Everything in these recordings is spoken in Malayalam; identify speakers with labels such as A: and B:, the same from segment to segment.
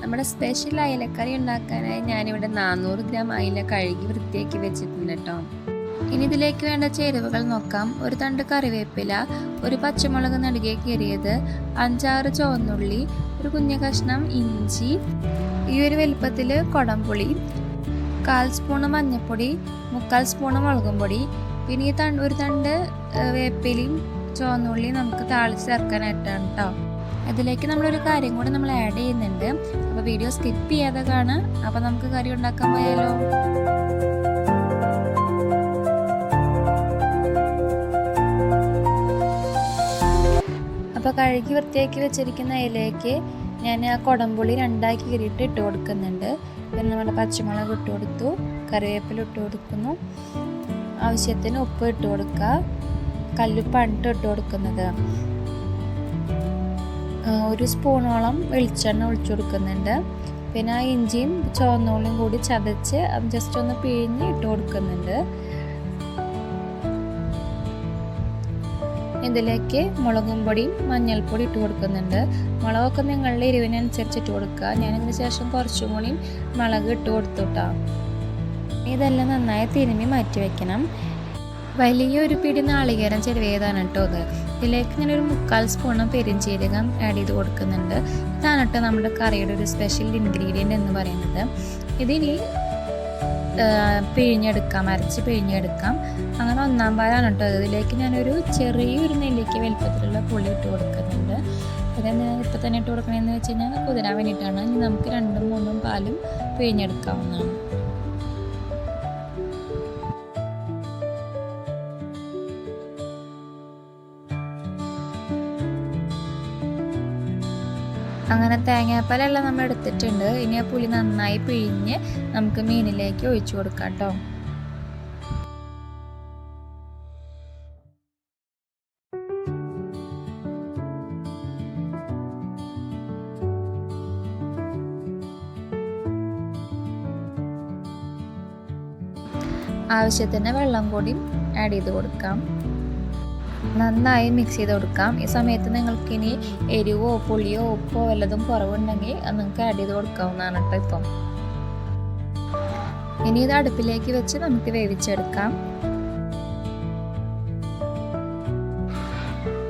A: നമ്മുടെ സ്പെഷ്യൽ അയലക്കറി ഉണ്ടാക്കാനായി ഞാനിവിടെ നാനൂറ് ഗ്രാം അയില കഴുകി വൃത്തിയാക്കി വെച്ചിട്ടുണ്ട് കേട്ടോ. ഇനി ഇതിലേക്ക് വേണ്ട ചേരുവകൾ നോക്കാം. ഒരു തണ്ട് കറിവേപ്പില ഒരു പച്ചമുളക് നടുകെ കീറിയത് അഞ്ചാറ് ചുവന്നുള്ളി ഒരു കുഞ്ഞു കഷ്ണം ഇഞ്ചി ഈ ഒരു വലുപ്പത്തിൽ കുടംപുളി കാൽ സ്പൂണ് മഞ്ഞൾപ്പൊടി മുക്കാൽ സ്പൂണ് മുളകും പൊടി പിന്നെ ഈ തണ്ട് ഒരു തണ്ട് വേപ്പിലയും ചുവന്നുള്ളിയും നമുക്ക് താളിച്ച് ചേർക്കാനായിട്ടാണ് കേട്ടോ. അതിലേക്ക് നമ്മളൊരു കാര്യം കൂടെ നമ്മൾ ആഡ് ചെയ്യുന്നുണ്ട്. അപ്പോൾ വീഡിയോ സ്കിപ്പ് ചെയ്യാതെ കാണാം അപ്പോൾ നമുക്ക് കറി ഉണ്ടാക്കാൻ പോയാലോ? അപ്പോൾ കഴുകി വൃത്തിയാക്കി വെച്ചിരിക്കുന്ന ഇലയ്ക്ക് ഞാൻ ആ കുടംപുളി രണ്ടാക്കി കീറിയിട്ട് ഇട്ട് കൊടുക്കുന്നുണ്ട്. പിന്നെ നമ്മുടെ പച്ചമുളക് ഇട്ട് കൊടുത്തു കറിവേപ്പില ഇട്ട് കൊടുക്കുന്നു. ആവശ്യത്തിന് ഉപ്പ് ഇട്ട് കൊടുക്കുക. കല്ലുപ്പാണ് ഇട്ട് കൊടുക്കുന്നത്. ഒരു സ്പൂണോളം വെളിച്ചെണ്ണ ഒഴിച്ചു കൊടുക്കുന്നുണ്ട്. പിന്നെ ആ ഇഞ്ചിയും ചുവന്നുള്ളിയും കൂടി ചതച്ച് ജസ്റ്റ് ഒന്ന് പിഴിഞ്ഞ് ഇട്ട് കൊടുക്കുന്നുണ്ട്. ഇതിലേക്ക് മുളകും പൊടിയും മഞ്ഞൾപ്പൊടി ഇട്ട് കൊടുക്കുന്നുണ്ട്. മുളകൊക്കെ നിങ്ങളുടെ എരിവിനനുസരിച്ച് ഇട്ട് കൊടുക്കുക. ഞാൻ ഇതിന് ശേഷം കുറച്ചും കൂടി മുളക് ഇട്ട് കൊടുത്തു ഇതെല്ലാം നന്നായി തിരുമ്മി മാറ്റി വെക്കണം. വലിയൊരു പിടി നാളികേരം ചെരുവേതാണ് കേട്ടോ അത്. ഇതിലേക്ക് ഇങ്ങനെ ഒരു മുക്കാൽ സ്പൂണും പെരിഞ്ചീരകം ആഡ് ചെയ്ത് കൊടുക്കുന്നുണ്ട്. ഇതാണ് കേട്ടോ നമ്മുടെ കറിയുടെ ഒരു സ്പെഷ്യൽ ഇൻഗ്രീഡിയന്റ് എന്ന് പറയുന്നത്. ഇതിനി പിഴിഞ്ഞെടുക്കാം അരച്ച് പിഴിഞ്ഞെടുക്കാം. അങ്ങനെ ഒന്നാം പാലാണ് കേട്ടോ ഇതിലേക്ക് ഞാനൊരു ചെറിയൊരു നെല്ലിക്ക വലിപ്പത്തിലുള്ള പുളി ഇട്ട് കൊടുക്കുന്നുണ്ട്. അതെന്താ ഇപ്പം തന്നെ ഇട്ട് കൊടുക്കണമെന്ന് വെച്ച് കഴിഞ്ഞാൽ കുതിരാൻ വേണ്ടിയിട്ടാണ്. ഇനി നമുക്ക് രണ്ടും മൂന്നും പാലും പിഴിഞ്ഞെടുക്കാവുന്നതാണ്. അങ്ങനെ തേങ്ങാപ്പാലെല്ലാം നമ്മൾ എടുത്തിട്ടുണ്ട്. ഇനി ആ പുളി നന്നായി പിഴിഞ്ഞ് നമുക്ക് മീനിലേക്ക് ഒഴിച്ചു കൊടുക്കാം കേട്ടോ. ആവശ്യത്തിന് വെള്ളം കൂടി ആഡ് ചെയ്ത് കൊടുക്കാം. നന്നായി മിക്സ് ചെയ്ത് കൊടുക്കാം. ഈ സമയത്ത് നിങ്ങൾക്ക് ഇനി എരിവോ പുളിയോ ഉപ്പോ വല്ലതും കുറവുണ്ടെങ്കിൽ അത് നിങ്ങൾക്ക് ആഡ് ചെയ്ത് കൊടുക്കാവുന്നതാണ് കേട്ടോ ഇപ്പം. ഇനി ഇത് അടുപ്പിലേക്ക് വെച്ച് നമുക്ക് വേവിച്ചെടുക്കാം.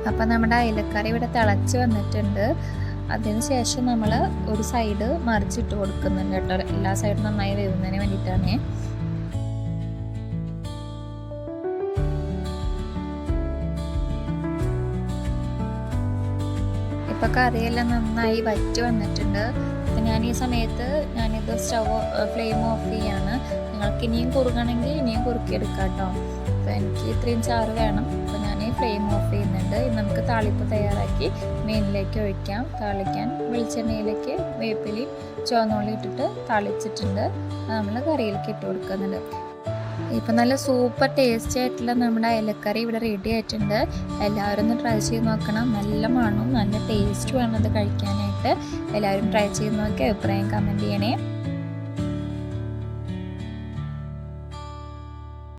A: അപ്പം നമ്മുടെ അയലക്കറി ഇവിടെ തിളച്ച് വന്നിട്ടുണ്ട്. അതിനുശേഷം നമ്മൾ ഒരു സൈഡ് മറിച്ചിട്ട് കൊടുക്കുന്നുണ്ട് കേട്ടോ എല്ലാ സൈഡും നന്നായി വേവുന്നതിന് വേണ്ടിയിട്ടാണ്. ഇപ്പം കറിയെല്ലാം നന്നായി വറ്റി വന്നിട്ടുണ്ട്. അപ്പം ഞാൻ ഈ സമയത്ത് ഞാനിത് സ്റ്റവ് ഫ്ലെയിം ഓഫ് ചെയ്യാണ്. നിങ്ങൾക്ക് ഇനിയും കുറുകണമെങ്കിൽ ഇനിയും കുറുക്കിയെടുക്കാം കേട്ടോ അപ്പോൾ എനിക്ക് ഇത്രയും ചാറ് വേണം. അപ്പോൾ ഞാൻ ഈ ഫ്ലെയിം ഓഫ് ചെയ്യുന്നുണ്ട്. നമുക്ക് താളിപ്പ് തയ്യാറാക്കി മീനിലേക്ക് ഒഴിക്കാം. താളിക്കാൻ വെളിച്ചെണ്ണയിലേക്ക് വേപ്പിലയും ചുവന്നുള്ളി ഇട്ടിട്ട് താളിച്ചിട്ടുണ്ട്. നമ്മൾ കറിയിലേക്ക് ഇട്ട് കൊടുക്കുന്നുണ്ട്. ഇപ്പം നല്ല സൂപ്പർ ടേസ്റ്റി ആയിട്ടുള്ള നമ്മുടെ ഇലക്കറി ഇവിടെ റെഡി ആയിട്ടുണ്ട്. എല്ലാവരും ഒന്ന് ട്രൈ ചെയ്ത് നോക്കണം. നല്ല മണവും നല്ല ടേസ്റ്റുമാണ് അത് കഴിക്കാനായിട്ട്. എല്ലാവരും ട്രൈ ചെയ്ത് നോക്കി അഭിപ്രായം കമന്റ് ചെയ്യണേ.